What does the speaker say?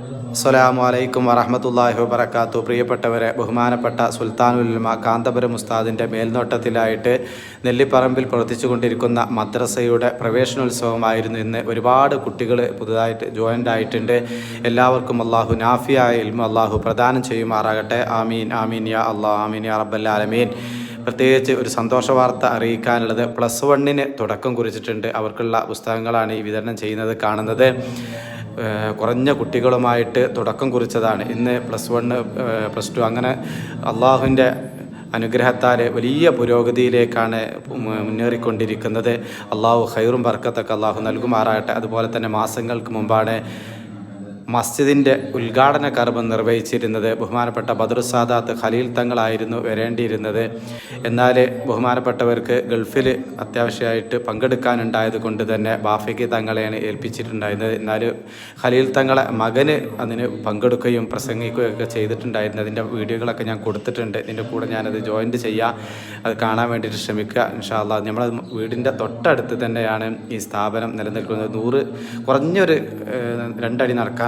അസ്സലാമു അലൈക്കും വറഹമത്തല്ലാഹി വബർക്കാത്തു പ്രിയപ്പെട്ടവരെ ബഹുമാനപ്പെട്ട സുൽത്താനുൽമ കാന്തപുരം ഉസ്താദിന്റെ മേൽനോട്ടത്തിലായിട്ട് നെല്ലിപ്പറമ്പിൽ പ്രവർത്തിച്ചുകൊണ്ടിരിക്കുന്ന മദ്രസയുടെ പ്രവേശനോത്സവമായിരുന്നു ഇന്ന്. ഒരുപാട് കുട്ടികൾ പുതുതായിട്ട് ജോയിന്റ് ആയിട്ടുണ്ട്. എല്ലാവർക്കും അള്ളാഹു നാഫിയായ ഇൽമ അള്ളാഹു പ്രദാനം ചെയ്യുമാറാകട്ടെ. ആമീൻ ആമീൻ യാ അള്ളാഹ് ആമീൻ യാ റബ്ബല്ലാലമീൻ പ്രത്യേകിച്ച് ഒരു സന്തോഷ വാർത്ത അറിയിക്കാനുള്ളത് പ്ലസ് വണ്ണിന് തുടക്കം കുറിച്ചിട്ടുണ്ട്. അവർക്കുള്ള പുസ്തകങ്ങളാണ് ഈ വിതരണം ചെയ്യുന്നത് കാണുന്നത്. കുറഞ്ഞ കുട്ടികളുമായിട്ട് തുടക്കം കുറിച്ചതാണ്. ഇന്ന് പ്ലസ് വണ്ണ് പ്ലസ് ടു അങ്ങനെ അള്ളാഹുവിന്റെ അനുഗ്രഹത്താൽ വലിയ പുരോഗതിയിലേക്കാണ് മുന്നേറിക്കൊണ്ടിരിക്കുന്നത്. അള്ളാഹു ഹൈറും ബർക്കത്തൊക്കെ അള്ളാഹു നൽകുമാറാകട്ടെ. അതുപോലെ തന്നെ മാസങ്ങൾക്ക് മുമ്പാണ് മസ്ജിദിന്റെ ഉദ്ഘാടന കർമ്മം നിർവഹിച്ചിരുന്നത് ബഹുമാനപ്പെട്ട ബദറുസാദാത്ത് ഖലീൽ തങ്ങളായിരുന്നു വരേണ്ടിയിരുന്നത്. എന്നാൽ ബഹുമാനപ്പെട്ടവർക്ക് ഗൾഫിൽ അത്യാവശ്യമായിട്ട് പങ്കെടുക്കാനുണ്ടായത് കൊണ്ട് തന്നെ ബാഫിക്ക് തങ്ങളെയാണ് ഏൽപ്പിച്ചിട്ടുണ്ടായിരുന്നത്. എന്നാൽ ഖലീൽ തങ്ങളെ മകന് അതിന് പങ്കെടുക്കുകയും പ്രസംഗിക്കുകയൊക്കെ ചെയ്തിട്ടുണ്ടായിരുന്നു. അതിന്റെ വീഡിയോകളൊക്കെ ഞാൻ കൊടുത്തിട്ടുണ്ട്. ഇതിന്റെ കൂടെ ഞാനത് ജോയിന്റ് ചെയ്യാം. അത് കാണാൻ വേണ്ടിയിട്ട് ശ്രമിക്കുക. ഇൻഷാല്ല നമ്മുടെ വീടിന്റെ തൊട്ടടുത്ത് തന്നെയാണ് ഈ സ്ഥാപനം നിലനിൽക്കുന്നത്. നൂറ് കുറഞ്ഞൊരു രണ്ടടി നടക്കാൻ